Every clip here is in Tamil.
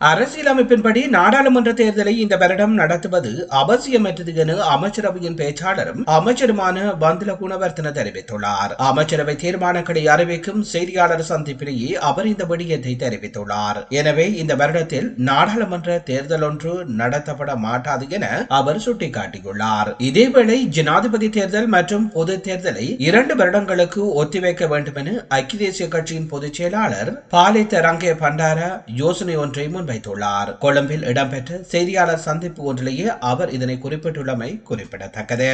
அரசியலமைப்பின்படி நாடாளுமன்ற தேர்தலை இந்த வருடம் நடத்துவது அவசியமற்றது என அமைச்சரவையின் பேச்சாளரும் அமைச்சருமான பந்துல குணவர்த்தன தெரிவித்துள்ளார். அமைச்சரவை தீர்மானங்களை அறிவிக்கும் செய்தியாளர் சந்திப்பிலேயே அவர் இந்த விடயத்தை தெரிவித்துள்ளார். எனவே இந்த வருடத்தில் நாடாளுமன்ற தேர்தல் ஒன்று நடத்தப்பட மாட்டாது என அவர் சுட்டிக்காட்டியுள்ளார். இதேவேளை ஜனாதிபதி தேர்தல் மற்றும் பொது தேர்தலை இரண்டு வருடங்களுக்கு ஒத்திவைக்க வேண்டும் என ஐக்கிய தேசிய கட்சியின் பொதுச் செயலாளர் பாலித்த ரங்கே பண்டார யோசனை ஒன்றை வைத்துள்ளார். கொழும்பில் இடம்பெற்ற செய்தியாளர் சந்திப்பு ஒன்றிலேயே அவர் இதனை குறிப்பிட்டுள்ளமை குறிப்பிடத்தக்கது.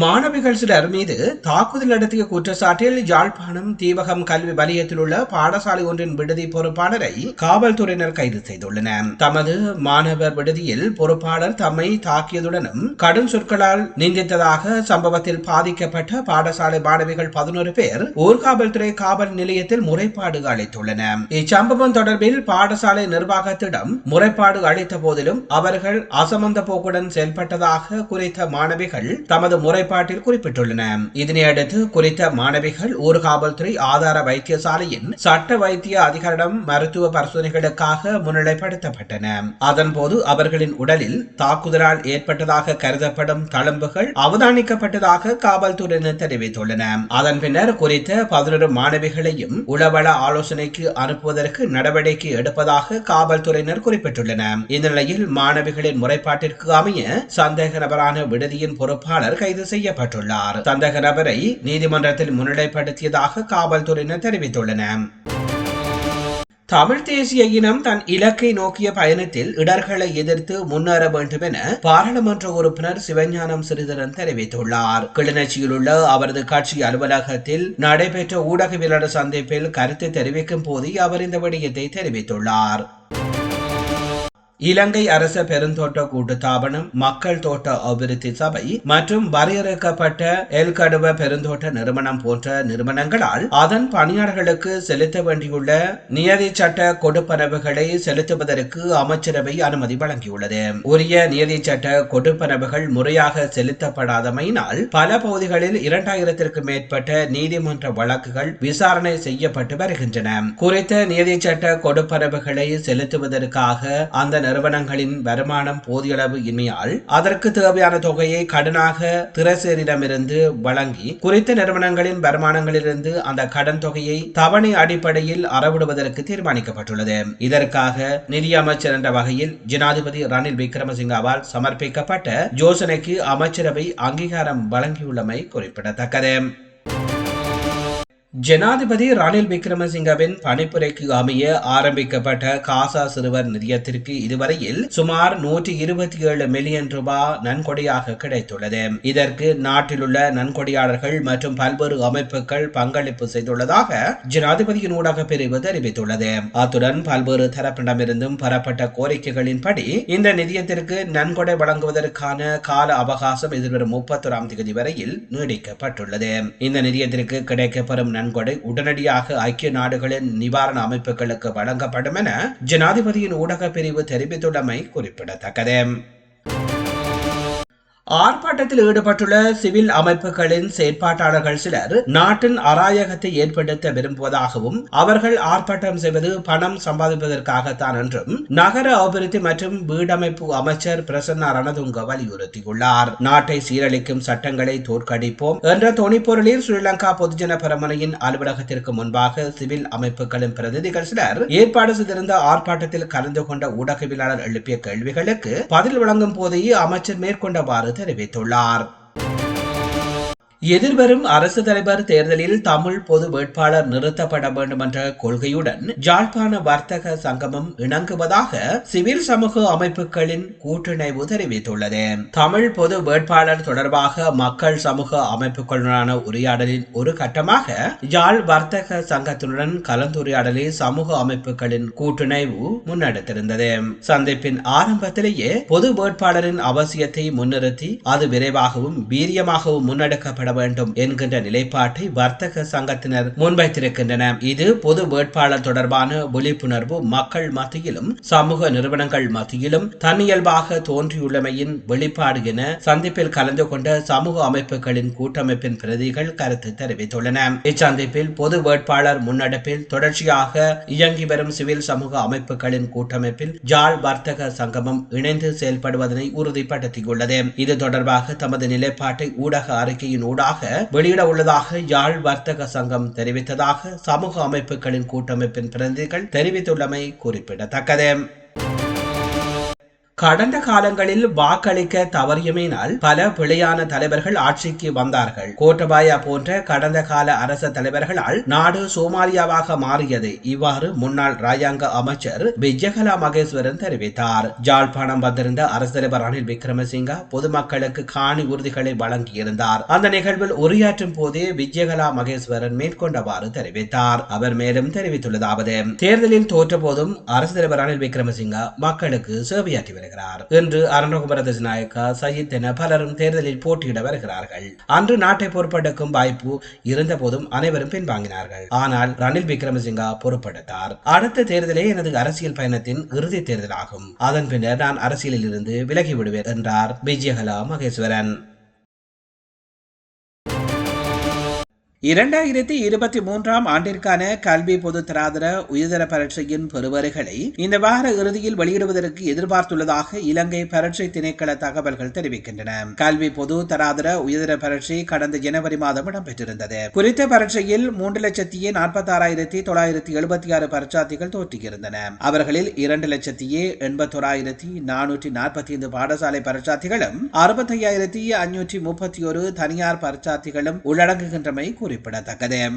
மாணவிகள் சிலர் மீது தாக்குதல் நடத்திய குற்றச்சாட்டில் யாழ்ப்பாணம் தீவகம் கல்வி வலயத்தில் உள்ள பாடசாலை ஒன்றின் விடுதி பொறுப்பாளரை காவல்துறையினர் கைது செய்துள்ளனர். தமது மாணவர் விடுதியில் பொறுப்பாளர் தம்மை தாக்கியதுடனும் கடும் சொற்களால் நிந்தித்ததாக சம்பவத்தில் பாதிக்கப்பட்ட பாடசாலை மாணவிகள் பதினோரு பேர் ஊர்காவல்துறை காவல் நிலையத்தில் முறைப்பாடு அளித்துள்ளனர். இச்சம்பவம் தொடர்பில் பாடசாலை நிர்வாகத்திடம் முறைப்பாடு அளித்த போதிலும் அவர்கள் அசமந்த போக்குடன் செயல்பட்டதாக குறித்த மாணவிகள் தமது முறை நிலைப்பாட்டில் குறிப்பிட்டுள்ளன. இதனையடுத்து குறித்த மாணவிகள் ஊர்காவல்துறை ஆதார வைத்தியசாலையின் சட்ட வைத்திய அதிகாரிடம் மருத்துவ பரிசோதனைகளுக்காக முன்னிலைப்படுத்தப்பட்டன. அதன்போது அவர்களின் உடலில் தாக்குதலால் ஏற்பட்டதாக கருதப்படும் தழும்புகள் அவதானிக்கப்பட்டதாக காவல்துறையினர் தெரிவித்துள்ளன. அதன் பின்னர் குறித்த பதினொரு மாணவிகளையும் உளவள ஆலோசனைக்கு அனுப்புவதற்கு நடவடிக்கை எடுப்பதாக காவல்துறையினர் குறிப்பிட்டுள்ளனர் இந்த நிலையில் மாணவிகளின் முறைப்பாட்டிற்கு அமைய சந்தேக நபரான விடுதியின் பொறுப்பாளர் கைது செய்ய செய்யப்பட்டுள்ளார். சந்தக நபரை நீதிமன்றத்தில் முன்னிலைப்படுத்தியதாக காவல்துறையினர் தெரிவித்துள்ளனர். தமிழ் தேசிய இனம் தன் இலக்கை நோக்கிய பயணத்தில் இடர்களை எதிர்த்து முன்னேற வேண்டும் என பாராளுமன்ற உறுப்பினர் சிவஞானம் சிறிதரன் தெரிவித்துள்ளார். கிளிநொச்சியில் உள்ள அவரது கட்சி அலுவலகத்தில் நடைபெற்ற ஊடகவியலாளர் சந்திப்பில் கருத்து தெரிவிக்கும் போது அவர் இந்த விடயத்தை தெரிவித்துள்ளார். இலங்கை அரச பெருந்தோட்ட கூட்டுத்தாபனம் மக்கள் தோட்ட அபிவிருத்தி சபை மற்றும் வரையறுக்கப்பட்ட எல்கடுவ பெருந்தோட்ட நிறுவனம் போன்ற நிறுவனங்களால் அதன் பணியாளர்களுக்கு செலுத்த வேண்டியுள்ள நியதி சட்ட கொடுப்பனவுகளை செலுத்துவதற்கு அமைச்சரவை அனுமதி வழங்கியுள்ளது. உரிய நியதி சட்ட கொடுப்பனவுகள் முறையாக செலுத்தப்படாதமையினால் பல பகுதிகளில் இரண்டாயிரத்திற்கு மேற்பட்ட நீதிமன்ற வழக்குகள் விசாரணை செய்யப்பட்டு வருகின்றன. குறித்த நியதி சட்ட கொடுப்பனவுகளை செலுத்துவதற்காக அந்த நிறுவனங்களின் வருமானம் போதியளவு இன்மையால் அதற்கு தேவையான தொகையை கடனாக திரசேரிடமிருந்து வழங்கி குறித்த நிறுவனங்களின் வருமானங்களிலிருந்து அந்த கடன் தொகையை தவணை அடிப்படையில் அறவிடுவதற்கு தீர்மானிக்கப்பட்டுள்ளது. இதற்காக நிதியமைச்சர் என்ற வகையில் ஜனாதிபதி ரணில் விக்ரமசிங்காவால் சமர்ப்பிக்கப்பட்ட யோசனைக்கு அமைச்சரவை அங்கீகாரம் வழங்கியுள்ளமை குறிப்பிடத்தக்கது. ஜனாதிபதி ரணில் விக்ரமசிங்கவின் பணிப்புரைக்கு அமைய ஆரம்பிக்கப்பட்ட காசா சிறுவர் நிதியத்திற்கு இதுவரையில் சுமார் நூற்றி இருபத்தி ஏழு மில்லியன் ரூபாய் நன்கொடையாக கிடைத்துள்ளது. இதற்கு நாட்டிலுள்ள நன்கொடையாளர்கள் மற்றும் பல்வேறு அமைப்புகள் பங்களிப்பு செய்துள்ளதாக ஜனாதிபதியின் ஊடக பிரிவு தெரிவித்துள்ளது. அத்துடன் பல்வேறு தரப்பிடமிருந்தும் பெறப்பட்ட கோரிக்கைகளின்படி இந்த நிதியத்திற்கு நன்கொடை வழங்குவதற்கான கால அவகாசம் எதிர்வரும் முப்பத்தொராம் தேதி வரையில் நீடிக்கப்பட்டுள்ளது. இந்த நிதியத்திற்கு கிடைக்கப்பெறும் நன்கொடை உடனடியாக ஐக்கிய நாடுகளின் நிவாரண அமைப்புகளுக்கு வழங்கப்படும் என ஜனாதிபதியின் ஊடக பிரிவு தெரிவித்துள்ளமை குறிப்பிடத்தக்கது. ஆர்ப்பாட்டத்தில் ஈடுபட்டுள்ள சிவில் அமைப்புகளின் செயற்பாட்டாளர்கள் சிலர் நாட்டின் அராயகத்தை ஏற்படுத்த விரும்புவதாகவும் அவர்கள் ஆர்ப்பாட்டம் செய்வது பணம் சம்பாதிப்பதற்காகத்தான் என்றும் நகர அபிவிருத்தி மற்றும் வீடமைப்பு அமைச்சர் பிரசன்னா ரணதுங்க வலியுறுத்தியுள்ளார். நாட்டை சீரழிக்கும் சட்டங்களை தோற்கடிப்போம் என்ற தொனிப்பொருளில் ஸ்ரீலங்கா பொதுஜன பரமனையின் அலுவலகத்திற்கு முன்பாக சிவில் அமைப்புகளின் பிரதிநிதிகள் சிலர் ஏற்பாடு செய்திருந்த ஆர்ப்பாட்டத்தில் கலந்து கொண்ட ஊடகவியலாளர் எழுப்பிய கேள்விகளுக்கு பதில் வழங்கும் போதே அமைச்சர் மேற்கொண்டவாறு தெரிவித்துள்ளார். எதிர்வரும் அரசு தலைவர் தேர்தலில் தமிழ் பொது வேட்பாளர் நிறுத்தப்பட வேண்டும் என்ற கொள்கையுடன் ஜாழ்ப்பாண வர்த்தக சங்கமம் இணங்குவதாக சிவில் சமூக அமைப்புகளின் கூட்டிணைவு தெரிவித்துள்ளது. தமிழ் பொது வேட்பாளர் தொடர்பாக மக்கள் சமூக அமைப்புகளுடனான உரையாடலின் ஒரு கட்டமாக ஜாழ் வர்த்தக சங்கத்தினுடன் கலந்துரையாடலை சமூக அமைப்புகளின் கூட்டிணைவு முன்னெடுத்திருந்தது. சந்திப்பின் ஆரம்பத்திலேயே பொது வேட்பாளரின் அவசியத்தை முன்னிறுத்தி அது விரைவாகவும் வீரியமாகவும் முன்னெடுக்கப்பட செயற்பட வேண்டும் என்கின்ற நிலைப்பாட்டை வர்த்தக சங்கத்தினர் முன்வைத்திருக்கின்றன. இது பொது வேட்பாளர் தொடர்பான விழிப்புணர்வு மக்கள் மத்தியிலும் சமூக நிறுவனங்கள் மத்தியிலும் தன்னியல்பாக தோன்றியுள்ளமையின் வெளிப்பாடு என சந்திப்பில் கலந்து கொண்ட சமூக அமைப்புகளின் கூட்டமைப்பின் பிரதிகள் கருத்து தெரிவித்துள்ளன. இச்சந்திப்பில் பொது வேட்பாளர் முன்னெடுப்பில் தொடர்ச்சியாக இயங்கி வரும் சிவில் சமூக அமைப்புகளின் கூட்டமைப்பில் ஜாழ் வர்த்தக சங்கமம் இணைந்து செயல்படுவதனை உறுதிப்படுத்தியுள்ளது. இது தொடர்பாக தமது நிலைப்பாட்டை ஊடக அறிக்கையின் ஊடாக வெளியிட உள்ளதாக யாழ் வர்த்தக சங்கம் தெரிவித்ததாக சமூக அமைப்புகளின் கூட்டமைப்பின் பிரதிகள் தெரிவித்துள்ளமை குறிப்பிடத்தக்கது. கடந்த காலங்களில் வாக்களிக்க தவறியமையினால் பல பிழையான தலைவர்கள் ஆட்சிக்கு வந்தார்கள். கோட்டபாயா போன்ற கடந்த கால அரச தலைவர்களால் நாடு சோமாலியாவாக மாறியது இவ்வாறு முன்னாள் ராஜாங்க அமைச்சர் விஜயகலா மகேஸ்வரன் தெரிவித்தார். ஜாழ்ப்பாணம் வந்திருந்த அரசு தலைவர் ரணில் விக்ரமசிங்க பொதுமக்களுக்கு காணி உறுதிகளை வழங்கியிருந்தார். அந்த நிகழ்வில் உரையாற்றும் போதே விஜயகலா மகேஸ்வரன் மேற்கொண்டவாறு தெரிவித்தார். அவர் மேலும் தெரிவித்துள்ளதாவது தேர்தலில் தோற்ற போதும் அரசு தலைவர் ரணில் விக்ரமசிங்க மக்களுக்கு சேவையாற்றி வருகிறார். இன்று அருணகுமர நாயக்கா சயித் என பலரும் தேர்தலில் போட்டியிட வருகிறார்கள். அன்று நாட்டை பொறுப்பெடுக்கும் வாய்ப்பு இருந்த போதும் அனைவரும் பின்வாங்கினார்கள். ஆனால் ரணில் விக்ரமசிங்கா பொறுப்பெடுத்தார். அடுத்த தேர்தலே எனது அரசியல் பயணத்தின் இறுதி தேர்தலாகும். அதன் பின்னர் நான் அரசியலில் இருந்து விலகி விடுவேன் என்றார் விஜயகலா மகேஸ்வரன். இரண்டாயிரத்தி இருபத்தி மூன்றாம் ஆண்டிற்கான கல்வி பொது தராதர உயர்தர பரீட்சையின் பெறுவர்களை இந்த வார இறுதியில் வெளியிடுவதற்கு எதிர்பார்த்துள்ளதாக இலங்கை பரீட்சை திணைக்கள தகவல்கள் தெரிவிக்கின்றன. கல்வி பொது தராதர உயர்தர பரீட்சை கடந்த ஜனவரி மாதம் இடம்பெற்றிருந்தது. குறித்த பரீட்சையில் மூன்று லட்சத்தியே நாற்பத்தி ஆறாயிரத்தி தொள்ளாயிரத்தி எழுபத்தி ஆறு பரீட்சார்த்திகள் தோற்றியிருந்தன அவர்களில் இரண்டு லட்சத்தியே எண்பத்தோராயிரத்தி நானூற்றி நாற்பத்தி ஐந்து பாடசாலை பரீட்சார்த்திகளும் அறுபத்தி ஐயாயிரத்தி அஞ்சூற்றி முப்பத்தி ஒரு தனியார் பரீட்சார்த்திகளும் உள்ளடங்குகின்றமை குறிப்பிடத்தக்கது.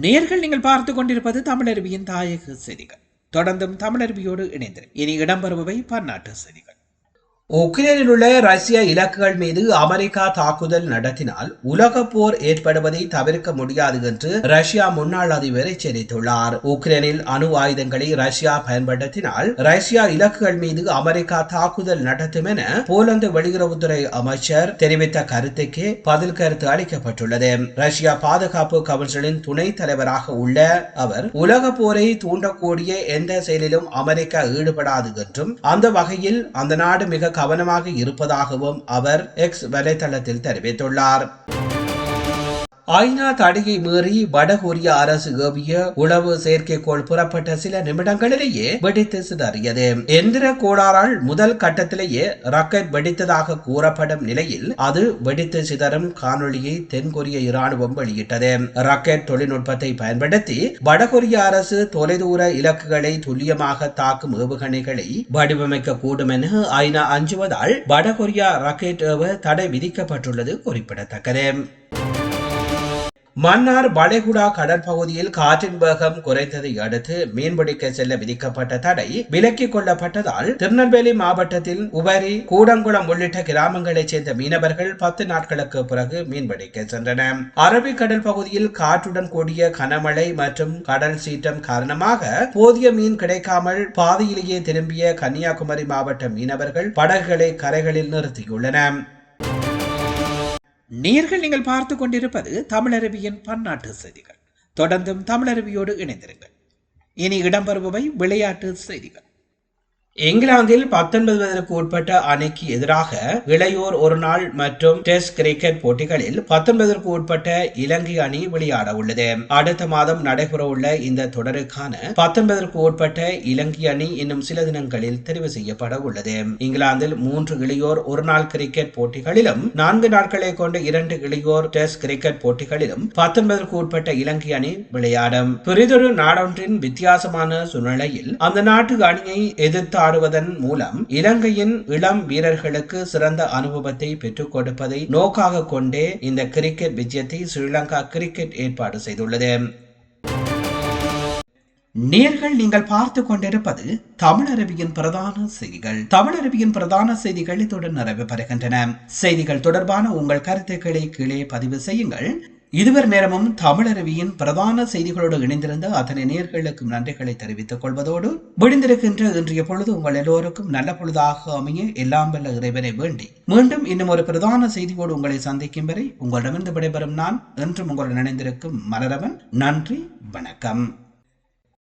நேர்கள் நீங்கள் பார்த்துக் கொண்டிருப்பது தமிழருவியின் தாயக செய்திகள். தொடர்ந்தும் தமிழருவியோடு இணைந்திரு. இனி இடம்பெறுபவை பன்னாட்டு செய்திகள். உக்ரைனில் உள்ள ரஷ்ய இலக்குகள் மீது அமெரிக்கா தாக்குதல் நடத்தினால் உலக போர் ஏற்படுவதை தவிர்க்க முடியாது என்று ரஷ்யா முன்னாள் அதிபர் எச்சரித்துள்ளார் உக்ரைனில் அணு ஆயுதங்களை ரஷ்யா பயன்படுத்தினால் ரஷ்யா இலக்குகள் மீது அமெரிக்கா தாக்குதல் நடத்தும் என போலந்து வெளியுறவுத்துறை அமைச்சர் தெரிவித்த கருத்துக்கு பதில் கருத்து அளிக்கப்பட்டுள்ளது. ரஷ்யா பாதுகாப்பு கவுன்சிலின் துணைத் தலைவராக உள்ள அவர் உலக போரை தூண்டக்கூடிய எந்த செயலிலும் அமெரிக்கா ஈடுபடாது என்றும் அந்த வகையில் அந்த நாடு மிக கவனமாக இருப்பதாகவும் அவர் எக்ஸ் வலைதளத்தில் தெரிவித்துள்ளார். ஐநா தடையை மீறி வடகொரிய அரசு ஏவிய உளவு செயற்கைக்கோள் புறப்பட்ட சில நிமிடங்களிலேயே வெடித்து சிதறியது. எந்திர கோளாறால் முதல் கட்டத்திலேயே ராக்கெட் வெடித்ததாக கூறப்படும் நிலையில் அது வெடித்து சிதறும் காணொளியை தென்கொரிய இராணுவம் வெளியிட்டது. ராக்கெட் தொழில்நுட்பத்தை பயன்படுத்தி வடகொரிய அரசு தொலைதூர இலக்குகளை துல்லியமாக தாக்கும் ஏவுகணைகளை வடிவமைக்க கூடும் என ஐநா அஞ்சுவதால் வடகொரியா ராக்கெட் ஏவ தடை விதிக்கப்பட்டுள்ளது குறிப்பிடத்தக்கது. மன்னார் வளைகுடா கடற்பகுதியில் காற்றின் வேகம் குறைந்ததை அடுத்து மீன்பிடிக்க செல்ல விதிக்கப்பட்ட தடை விலக்கிக் கொள்ளப்பட்டதால் திருநெல்வேலி மாவட்டத்தில் உபரி கூடங்குளம் உள்ளிட்ட கிராமங்களைச் சேர்ந்த மீனவர்கள் பத்து நாட்களுக்கு பிறகு மீன்பிடிக்க சென்றனர் அரபிக்கடல் பகுதியில் காற்றுடன் கூடிய கனமழை மற்றும் கடல் சீற்றம் காரணமாக போதிய மீன் கிடைக்காமல் பாதையிலேயே திரும்பிய கன்னியாகுமரி மாவட்ட மீனவர்கள் படகுகளை கரைகளில் நிறுத்தியுள்ளனர். நீர்கள் நீங்கள் பார்த்து கொண்டிருப்பது தமிழருவியின் பன்னாட்டு செய்திகள். தொடர்ந்தும் தமிழருவியோடு இணைந்திருங்கள். இனி இடம்பெறுபவை விளையாட்டு செய்திகள். இங்கிலாந்தில் பத்தொன்பது வயதிற்கு உட்பட்ட அணிக்கு எதிராக இளையோர் ஒரு நாள் மற்றும் டெஸ்ட் கிரிக்கெட் போட்டிகளில் பத்தொன்பதற்கு உட்பட்ட இலங்கை அணி விளையாட உள்ளது. அடுத்த மாதம் நடைபெற உள்ள இந்த தொடருக்கான பத்தொன்பதற்கு உட்பட்ட இலங்கை அணி இன்னும் சில தினங்களில் தெரிவு செய்யப்பட உள்ளது. இங்கிலாந்தில் மூன்று இளையோர் ஒரு நாள் கிரிக்கெட் போட்டிகளிலும் நான்கு நாட்களை கொண்ட இரண்டு இளையோர் டெஸ்ட் கிரிக்கெட் போட்டிகளிலும் பத்தொன்பதற்கு உட்பட்ட இலங்கை அணி விளையாடும். பெரிதொரு நாடொன்றின் வித்தியாசமான சூழ்நிலையில் அந்த நாட்டு அணியை எதிர்த்து ஆடுவதன் மூலம் இலங்கையின் இளம் வீரர்களுக்கு சிறந்த அனுபவத்தை பெற்றுக் கொடுப்பதை நோக்காக கொண்டே இந்த கிரிக்கெட் விஜயத்தை ஸ்ரீலங்கா கிரிக்கெட் ஏற்பாடு செய்துள்ளது. நேர்கள் நீங்கள் பார்த்து கொண்டிருப்பது தமிழருவியின் பிரதான செய்திகள். தமிழருவியின் பிரதான செய்திகள் இத்துடன் நிறைவு பெறுகின்றன செய்திகள் தொடர்பான உங்கள் கருத்துக்களை கீழே பதிவு செய்யுங்கள். இதுவர் நேரமும் தமிழருவியின் பிரதான செய்திகளோடு இணைந்திருந்த அத்தனை நேர்களுக்கும் நன்றிகளை தெரிவித்துக் கொள்வதோடு விடுந்திருக்கின்ற இன்றைய பொழுது உங்கள் எல்லோருக்கும் நல்ல பொழுதாக அமைய எல்லாம் வல்ல இறைவனை வேண்டி மீண்டும் இன்னும் ஒரு பிரதான செய்தியோடு உங்களை சந்திக்கும் வரை உங்களிடமிருந்து விடைபெறும் நான் என்றும் உங்களுடன் இணைந்திருக்கும் மலரவன். நன்றி வணக்கம்.